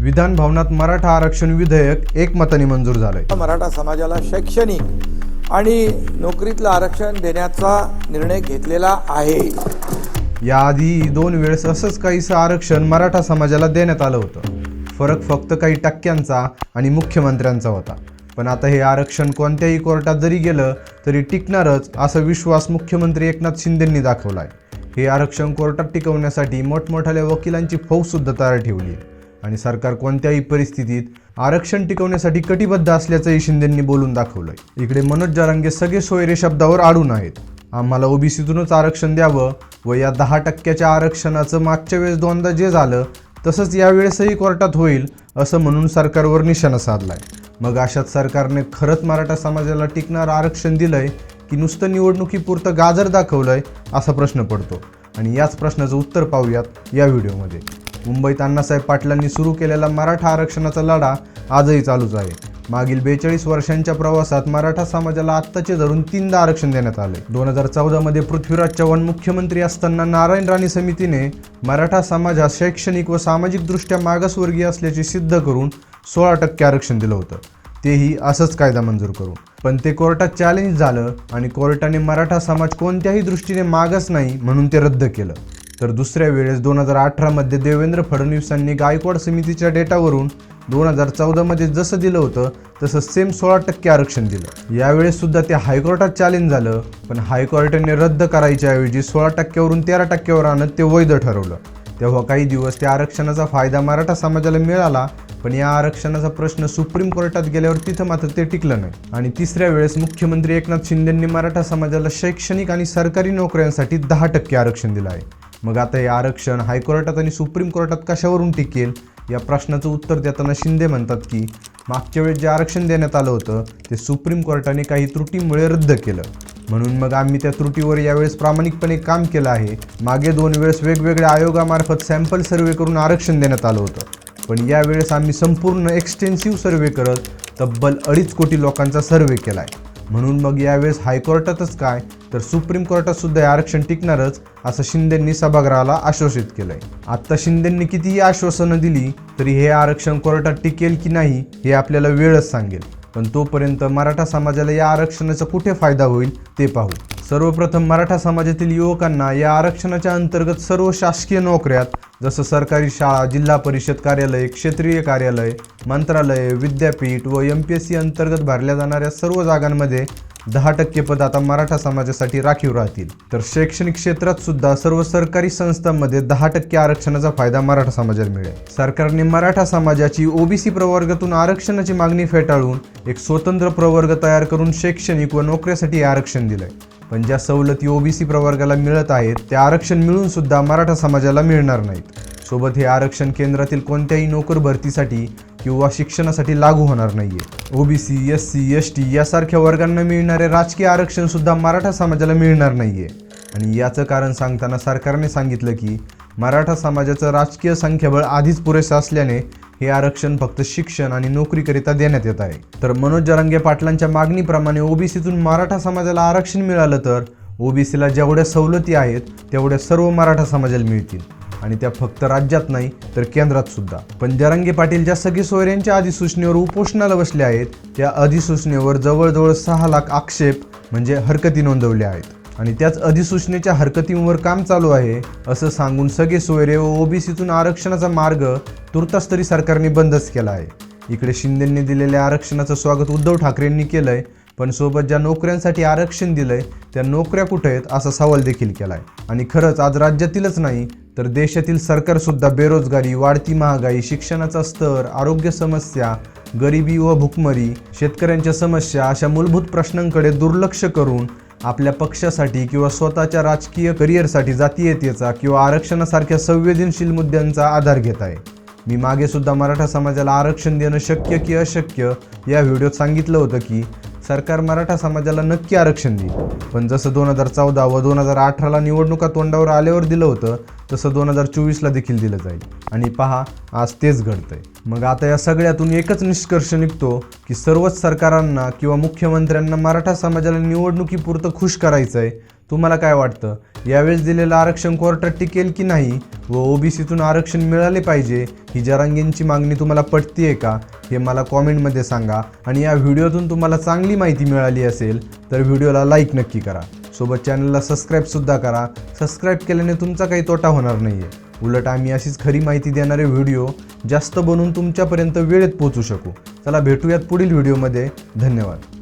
विधान भवनात मराठा आरक्षण विधेयक एकमताने मंजूर झालंय. मराठा समाजाला शैक्षणिक आणि नोकरीतलं आरक्षण देण्याचा निर्णय घेतलेला आहे. याआधी दोन वेळेस असंच काहीसं आरक्षण मराठा समाजाला देण्यात आलं होतं. फरक फक्त काही टक्क्यांचा आणि मुख्यमंत्र्यांचा होता. पण आता हे आरक्षण कोणत्याही कोर्टात जरी गेलं तरी टिकणारच असा विश्वास मुख्यमंत्री एकनाथ शिंदेंनी दाखवला आहे हे आरक्षण कोर्टात टिकवण्यासाठी मोठमोठ्या वकिलांची फौजसुद्धा तयार ठेवली आहे आणि सरकार कोणत्याही परिस्थितीत आरक्षण टिकवण्यासाठी कटिबद्ध असल्याचंही शिंदेंनी बोलून दाखवलंय. इकडे मनोज जारांगे सगळे सोयरे शब्दावर आडून आहेत. आम्हाला ओबीसीतूनच आरक्षण द्यावं व या दहा टक्क्याच्या आरक्षणाचं मागच्या वेळेस दोनदा जे झालं तसंच यावेळेसही कोर्टात होईल असं म्हणून सरकारवर निशाणा साधलाय. मग अशात सरकारने खरंच मराठा समाजाला टिकणारं आरक्षण दिलंय की नुसतं निवडणुकीपुरतं गाजर दाखवलंय असा प्रश्न पडतो. आणि याच प्रश्नाचं उत्तर पाहूयात या व्हिडिओमध्ये. मुंबईत अण्णासाहेब पाटलांनी सुरू केलेला मराठा आरक्षणाचा लढा आजही चालूच आहे. मागील बेचाळीस वर्षांच्या प्रवासात मराठा समाजाला आत्ताचे धरून तीनदा आरक्षण देण्यात आले. दोन हजार चौदामध्ये पृथ्वीराज चव्हाण मुख्यमंत्री असताना नारायण राणे समितीने मराठा समाज हा शैक्षणिक व सामाजिकदृष्ट्या मागासवर्गीय असल्याचे सिद्ध करून सोळा टक्के आरक्षण दिलं होतं. तेही असंच कायदा मंजूर करून. पण ते कोर्टात चॅलेंज झालं आणि कोर्टाने मराठा समाज कोणत्याही दृष्टीने मागास नाही म्हणून ते रद्द केलं. तर दुसऱ्या वेळेस दोन हजार अठरामध्ये देवेंद्र फडणवीसांनी गायकवाड समितीच्या डेटावरून दोन हजार चौदामध्ये जसं दिलं होतं तसं सेम सोळा टक्के आरक्षण दिलं. यावेळेस सुद्धा ते हायकोर्टात चॅलेंज झालं पण हायकोर्टाने रद्द करायच्या ऐवजी सोळा टक्क्यावरून तेरा टक्क्यावर आणत ते वैध ठरवलं. तेव्हा काही दिवस त्या आरक्षणाचा फायदा मराठा समाजाला मिळाला पण या आरक्षणाचा प्रश्न सुप्रीम कोर्टात गेल्यावर तिथं मात्र ते टिकलं नाही. आणि तिसऱ्या वेळेस मुख्यमंत्री एकनाथ शिंदेंनी मराठा समाजाला शैक्षणिक आणि सरकारी नोकऱ्यांसाठी दहा टक्के आरक्षण दिलं आहे. मग आता हे आरक्षण हायकोर्टात आणि सुप्रीम कोर्टात कशावरून टिकेल? या प्रश्नाचं उत्तर देताना शिंदे म्हणतात की मागच्या वेळेस जे आरक्षण देण्यात आलं होतं ते सुप्रीम कोर्टाने काही त्रुटीमुळे रद्द केलं. म्हणून मग आम्ही त्या त्रुटीवर यावेळेस प्रामाणिकपणे काम केलं आहे. मागे दोन वेळेस वेगवेगळ्या आयोगामार्फत सॅम्पल सर्वे करून आरक्षण देण्यात आलं होतं. पण यावेळेस आम्ही संपूर्ण एक्सटेन्सिव्ह सर्वे करत तब्बल अडीच कोटी लोकांचा सर्वे केला आहे म्हणून मग यावेळेस हायकोर्टातच काय तर सुप्रीम कोर्टात सुद्धा हे आरक्षण टिकणारच असं शिंदेंनी सभागृहाला आश्वासित केलंय. आता शिंदेंनी कितीही आश्वासनं दिली तरी हे आरक्षण कोर्टात टिकेल की नाही हे आपल्याला वेळच सांगेल. पण तोपर्यंत मराठा समाजाला या आरक्षणाचा कुठे फायदा होईल ते पाहू. सर्वप्रथम मराठा समाजातील युवकांना या आरक्षणाच्या अंतर्गत सर्व शासकीय नोकऱ्यात जसं सरकारी शाळा जिल्हा परिषद कार्यालय क्षेत्रीय कार्यालय मंत्रालय विद्यापीठ व एम पी एस सी अंतर्गत भरल्या जाणाऱ्या सर्व जागांमध्ये दहा टक्के पद आता मराठा समाजासाठी राखीव राहतील. तर शैक्षणिक क्षेत्रात सुद्धा सर्व सरकारी संस्थांमध्ये दहा टक्के आरक्षणाचा फायदा मराठा समाजाला मिळेल. सरकारने मराठा समाजाची ओबीसी प्रवर्गातून आरक्षणाची मागणी फेटाळून एक स्वतंत्र प्रवर्ग तयार करून शैक्षणिक व नोकऱ्यासाठी आरक्षण दिलंय. पण ज्या सवलती ओबीसी प्रवर्गाला मिळत आहेत त्या आरक्षण मिळून सुद्धा मराठा समाजाला मिळणार नाहीत. सोबत हे आरक्षण केंद्रातील कोणत्याही नोकर भरतीसाठी किंवा शिक्षणासाठी लागू होणार नाहीये. OBC S C S T यासारख्या वर्गांना मिळणारे राजकीय आरक्षण सुद्धा मराठा समाजाला मिळणार नाहीये. आणि याचं कारण सांगताना सरकारने सांगितलं की मराठा समाजाचं राजकीय संख्याबळ आधीच पुरेसं असल्याने हे आरक्षण फक्त शिक्षण आणि नोकरीकरिता देण्यात येत आहे. तर मनोज जरांगे पाटलांच्या मागणीप्रमाणे ओबीसीतून मराठा समाजाला आरक्षण मिळालं तर ओबीसीला जेवढ्या सवलती आहेत तेवढ्या सर्व मराठा समाजाला मिळतील. आणि त्या फक्त राज्यात नाही तर केंद्रात सुद्धा. पण जरांगे पाटील ज्या सगळे सोयऱ्यांच्या अधिसूचनेवर उपोषणाला बसले आहेत त्या अधिसूचनेवर जवळजवळ सहा लाख आक्षेप म्हणजे हरकती नोंदवल्या आहेत. आणि त्याच अधिसूचनेच्या हरकतींवर काम चालू आहे असं सांगून सगळे सोयरे व ओबीसीतून आरक्षणाचा मार्ग तुर्तास तरी सरकारने बंदच केला आहे. इकडे शिंदेंनी दिलेल्या आरक्षणाचं स्वागत उद्धव ठाकरेंनी केलं आहे पण सोबत ज्या नोकऱ्यांसाठी आरक्षण दिलं आहे त्या नोकऱ्या कुठे आहेत असा सवाल देखील केला आहे आणि खरंच आज राज्यातीलच नाही तर देशातील सरकारसुद्धा बेरोजगारी वाढती महागाई शिक्षणाचा स्तर आरोग्य समस्या गरिबी व भुकमरी शेतकऱ्यांच्या समस्या अशा मूलभूत प्रश्नांकडे दुर्लक्ष करून आपल्या पक्षासाठी किंवा स्वतःच्या राजकीय करिअरसाठी जातीयतेचा किंवा आरक्षणासारख्या संवेदनशील मुद्द्यांचा आधार घेत आहे. मी मागे सुद्धा मराठा समाजाला आरक्षण देणं शक्य की अशक्य या व्हिडिओत सांगितलं होतं की सरकार मराठा समाजाला नक्की आरक्षण देईल. पण जसं दोन हजार चौदा व दोन हजार अठराला निवडणुका तोंडावर आल्यावर दिलं होतं तसं दोन हजार चोवीसला देखील दिलं जाईल. आणि पहा आज तेच घडतंय. मग आता या सगळ्यातून एकच निष्कर्ष निघतो की सर्वच सरकारांना किंवा मुख्यमंत्र्यांना मराठा समाजाला निवडणुकीपुरतं खुश करायचं आहे तुम्हाला काय वाटतं? यावेळेस दिलेलं आरक्षण कोर्टात टिकेल की नाही व ओबीसीतून आरक्षण मिळाले पाहिजे ही जरांगींची मागणी तुम्हाला पटतीये का? हे मला कॉमेंटमध्ये सांगा आणि या व्हिडिओतून तुम्हाला चांगली माहिती मिळाली असेल तर व्हिडिओला लाईक नक्की करा. सोबत चॅनलला सबस्क्राईबसुद्धा करा. सबस्क्राईब केल्याने तुमचा काही तोटा होणार नाही आहे उलट आम्ही अशीच खरी माहिती देणारे व्हिडिओ जास्त बनवून तुमच्यापर्यंत वेळेत पोहोचू शकू. चला भेटूयात पुढील व्हिडिओमध्ये. धन्यवाद.